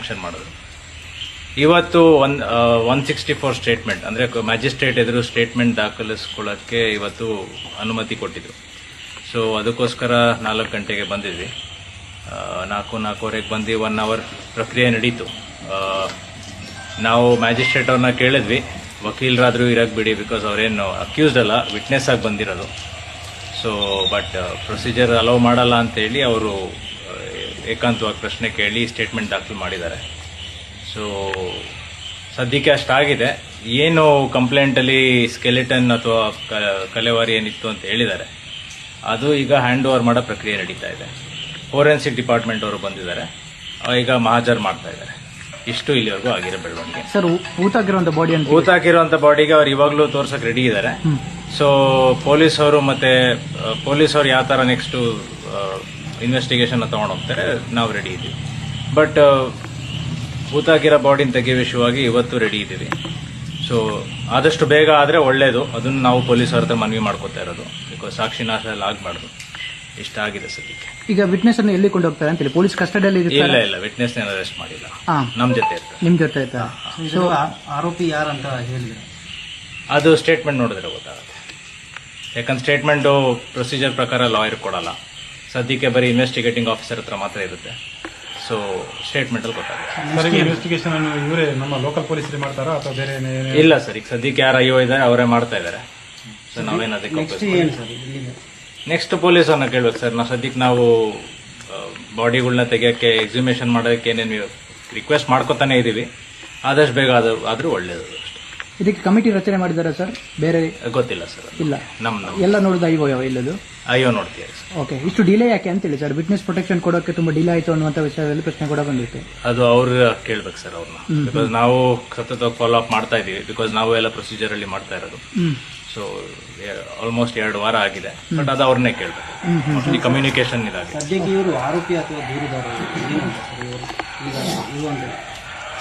Sanction ಮಾಡಿದ್ರು. ಇವತ್ತು one one sixty four statement ಅಂದರೆ ಮ್ಯಾಜಿಸ್ಟ್ರೇಟ್ ಎದುರು ಸ್ಟೇಟ್ಮೆಂಟ್ ದಾಖಲಿಸ್ಕೊಳ್ಳೋಕ್ಕೆ ಇವತ್ತು ಅನುಮತಿ ಕೊಟ್ಟಿದ್ರು. ಸೊ ಅದಕ್ಕೋಸ್ಕರ ನಾಲ್ಕು ಗಂಟೆಗೆ ಬಂದಿದ್ವಿ. ನಾಲ್ಕು, ನಾಲ್ಕೂವರೆಗೆ ಬಂದು ಒನ್ ಅವರ್ ಪ್ರಕ್ರಿಯೆ ನಡೀತು. ನಾವು ಮ್ಯಾಜಿಸ್ಟ್ರೇಟ್ ಅವ್ರನ್ನ ಕೇಳಿದ್ವಿ. ವಕೀಲರಾದರೂ ಇರೋಕ್ಕೆ ಬಿಡಿ ಬಿಕಾಸ್ ಅವರೇನು ಅಕ್ಯೂಸ್ಡ್ ಅಲ್ಲ ವಿಟ್ನೆಸ್ ಆಗಿ ಬಂದಿರೋದು. ಸೊ ಬಟ್ ಪ್ರೊಸೀಜರ್ ಅಲೌ ಮಾಡಲ್ಲ ಅಂತೇಳಿ ಅವರು ಏಕಾಂತವಾಗಿ ಪ್ರಶ್ನೆ ಕೇಳಿ ಸ್ಟೇಟ್ಮೆಂಟ್ ದಾಖಲು ಮಾಡಿದ್ದಾರೆ. ಸೊ ಸದ್ಯಕ್ಕೆ ಅಷ್ಟಾಗಿದೆ. ಏನು ಕಂಪ್ಲೇಂಟಲ್ಲಿ ಸ್ಕೆಲೆಟನ್ ಅಥವಾ ಕಲೆವಾರಿ ಏನಿತ್ತು ಅಂತ ಹೇಳಿದ್ದಾರೆ. ಅದು ಈಗ ಹ್ಯಾಂಡ್ ಓವರ್ ಮಾಡೋ ಪ್ರಕ್ರಿಯೆ ನಡೀತಾ ಇದೆ. ಫೋರೆನ್ಸಿಕ್ ಡಿಪಾರ್ಟ್ಮೆಂಟ್ ಅವರು ಬಂದಿದ್ದಾರೆ. ಈಗ ಮಹಾಜರ್ ಮಾಡ್ತಾ ಇದ್ದಾರೆ. ಇಷ್ಟು ಇಲ್ಲಿವರೆಗೂ ಆಗಿರೋ ಬೆಳವಣಿಗೆ. ಸರ್ ಊತಾಕಿರುವಂಥ ಬಾಡಿ ಅಂತ ಊತಾಕಿರುವಂತ ಬಾಡಿಗೆ ಅವ್ರು ಇವಾಗಲೂ ತೋರ್ಸಕ್ ರೆಡಿ ಇದ್ದಾರೆ. ಸೊ ಪೊಲೀಸ್ ಅವರು ಮತ್ತೆ ಪೊಲೀಸ್ ಅವರು ಯಾವ ತರ ನೆಕ್ಸ್ಟ್ ಇನ್ವೆಸ್ಟಿಗೇಷನ್ ತಗೊಂಡು ಹೋಗ್ತಾರೆ ನಾವು ರೆಡಿ ಇದ್ದೀವಿ. ಬಟ್ ಭೂತಾಗಿರೋ ಬಾಡಿನ ತೆಗೆಯೋ ವಿಷಯವಾಗಿ ಇವತ್ತು ರೆಡಿ ಇದ್ದೀವಿ. ಸೊ ಆದಷ್ಟು ಬೇಗ ಆದರೆ ಒಳ್ಳೇದು. ಅದನ್ನು ನಾವು ಪೊಲೀಸ್ ಅವ್ರ ಹತ್ರ ಮನವಿ ಮಾಡ್ಕೋತಾ ಇರೋದು. ಬಿಕಾಸ್ ಸಾಕ್ಷಿನಾಶ ಎಲ್ಲ ಆಗಬಾರ್ದು. ಇಷ್ಟ ಆಗಿದೆ ಸದ್ಯಕ್ಕೆ. ಈಗ ವಿಟ್ನೆಸ್ ಅನ್ನು ಎಲ್ಲಿ ಕೊಂಡು ಹೋಗ್ತಾರೆ ಅಂತೇಳಿ? ಪೊಲೀಸ್ ಕಸ್ಟಡಿಯಲ್ಲಿ ಇಲ್ಲ ಇಲ್ಲ. ವಿಟ್ನೆಸ್ ಅರೆಸ್ಟ್ ಮಾಡಿಲ್ಲ. ನಮ್ಮ ಜೊತೆ ಇರ್ತಾರೆ. ನಿಮ್ ಜೊತೆ ಆಯ್ತಾ ಸೊ ಆರೋಪಿ ಯಾರಂತ ಹೇಳಿದ್ರು? ಅದು ಸ್ಟೇಟ್ಮೆಂಟ್ ನೋಡಿದ್ರೆ ಗೊತ್ತಾಗುತ್ತೆ. ಯಾಕಂದ್ರೆ ಸ್ಟೇಟ್ಮೆಂಟು ಪ್ರೊಸೀಜರ್ ಪ್ರಕಾರ ಲಾಯರ್ ಕೊಡಲ್ಲ. ಸದ್ಯಕ್ಕೆ ಬರೀ ಇನ್ವೆಸ್ಟಿಗೇಟಿಂಗ್ ಆಫೀಸರ್ ಹತ್ರ ಮಾತ್ರ ಇರುತ್ತೆ. ಸೊ ಸ್ಟೇಟ್ಮೆಂಟಲ್ಲಿ ಗೊತ್ತಾಗುತ್ತೆ. ಕೊಟ್ಟಾರೆ ಇನ್ವೆಸ್ಟಿಗೇಷನ್ ಅನ್ನು ಇವರೇ ನಮ್ಮ ಲೋಕಲ್ ಪೊಲೀಸರೇ ಮಾಡ್ತಾರಾ ಅಥವಾ ಬೇರೆ ಇಲ್ಲ ಸರ್ ಈಗ ಸದ್ಯಕ್ಕೆ ಯಾರು ಅಯ್ಯೋ ಇದ್ದಾರೆ ಅವರೇ ಮಾಡ್ತಾ ಇದ್ದಾರೆ. ಸೊ ನಾವೇನು ಅದಕ್ಕೆ ನೆಕ್ಸ್ಟ್ ಪೊಲೀಸರನ್ನ ಕೇಳ್ಬೇಕು ಸರ್. ನಾವು ಸದ್ಯಕ್ಕೆ ನಾವು ಬಾಡಿಗಳನ್ನ ತೆಗಿಯೋಕ್ಕೆ ಎಕ್ಸಿಮೇಷನ್ ಮಾಡೋಕ್ಕೆ ಏನೇನು ರಿಕ್ವೆಸ್ಟ್ ಮಾಡ್ಕೊತಾನೆ ಇದ್ದೀವಿ ಆದಷ್ಟು ಬೇಗ ಅದು ಆದರೂ ಒಳ್ಳೇದು. ಇದಕ್ಕೆ ಕಮಿಟಿ ರಚನೆ ಮಾಡಿದ್ದಾರೆ ಸರ್? ಬೇರೆ ಗೊತ್ತಿಲ್ಲ ಸರ್. ಇಲ್ಲ. ನಮ್ಮ ಎಲ್ಲ ನೋಡಿದ ಐವೋ ಇಲ್ಲದು? ಅಯ್ಯೋ ನೋಡ್ತೀವಿ ಸರ್. ಓಕೆ ಇಷ್ಟು ಡಿಲೇ ಯಾಕೆ ಅಂತೇಳಿ ಸರ್? ವಿಟ್ನೆಸ್ ಪ್ರೊಟೆಕ್ಷನ್ ಕೊಡೋಕೆ ತುಂಬಾ ಡಿಲೇ ಆಯಿತು ಅನ್ನುವಂಥ ವಿಷಯದಲ್ಲಿ ಪ್ರಶ್ನೆ ಕೂಡ ಬಂದಿತ್ತು. ಅದು ಅವ್ರ ಕೇಳ್ಬೇಕು ಸರ್ ಅವ್ರನ್ನ. ಬಿಕಾಸ್ ನಾವು ಸತತ ಫಾಲೋ ಅಪ್ ಮಾಡ್ತಾ ಇದೀವಿ ಬಿಕಾಸ್ ನಾವು ಎಲ್ಲ ಪ್ರೊಸೀಜರ್ ಅಲ್ಲಿ ಮಾಡ್ತಾ ಇರೋದು. ಸೊ ಆಲ್ಮೋಸ್ಟ್ ಎರಡು ವಾರ ಆಗಿದೆ. ಬಟ್ ಅದು ಅವ್ರನ್ನೇ ಕೇಳ್ಬೇಕು. ಈ ಕಮ್ಯುನಿಕೇಶನ್ ಇದಾಗಿದೆ. ಸದ್ಯಕ್ಕೆ ಇವರು ಆರೋಪಿ ಅಥವಾ ದೂರುದಾರ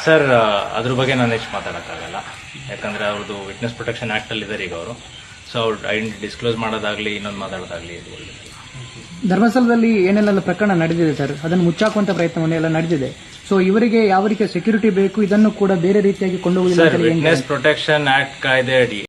ಸರ್ ಸರ್ ಅದ್ರ ಬಗ್ಗೆ ನಾನು ಹೆಚ್ಚು ಮಾತಾಡೋಕ್ಕಾಗಲ್ಲ. ಯಾಕಂದ್ರೆ ಅವ್ರದ್ದು ವಿಟ್ನೆಸ್ ಪ್ರೊಟೆಕ್ಷನ್ ಆ್ಯಕ್ಟಲ್ಲಿ ಇದ್ದಾರೆ ಈಗ ಅವರು. ಸೊ ಅವ್ರ ಐಡೆಂಟಿ ಡಿಸ್ಕ್ಲೋಸ್ ಮಾಡೋದಾಗ್ಲಿ ಇನ್ನೊಂದು ಮಾತಾಡೋದಾಗ್ಲಿ ಇದು ಧರ್ಮಸ್ಥಳದಲ್ಲಿ ಏನೆಲ್ಲ ಪ್ರಕರಣ ನಡೆದಿದೆ ಸರ್ ಅದನ್ನು ಮುಚ್ಚಾಕುವಂತ ಪ್ರಯತ್ನವನ್ನೆಲ್ಲ ನಡೆದಿದೆ. ಸೊ ಇವರಿಗೆ ಯಾವ ರೀತಿಯ ಸೆಕ್ಯೂರಿಟಿ ಬೇಕು ಇದನ್ನು ಕೂಡ ಬೇರೆ ರೀತಿಯಾಗಿ ಕೊಂಡೋಗಿ ವಿಟ್ನೆಸ್ ಪ್ರೊಟೆಕ್ಷನ್ ಆಕ್ಟ್ ಕಾಯ್ದೆ ಅಡಿ.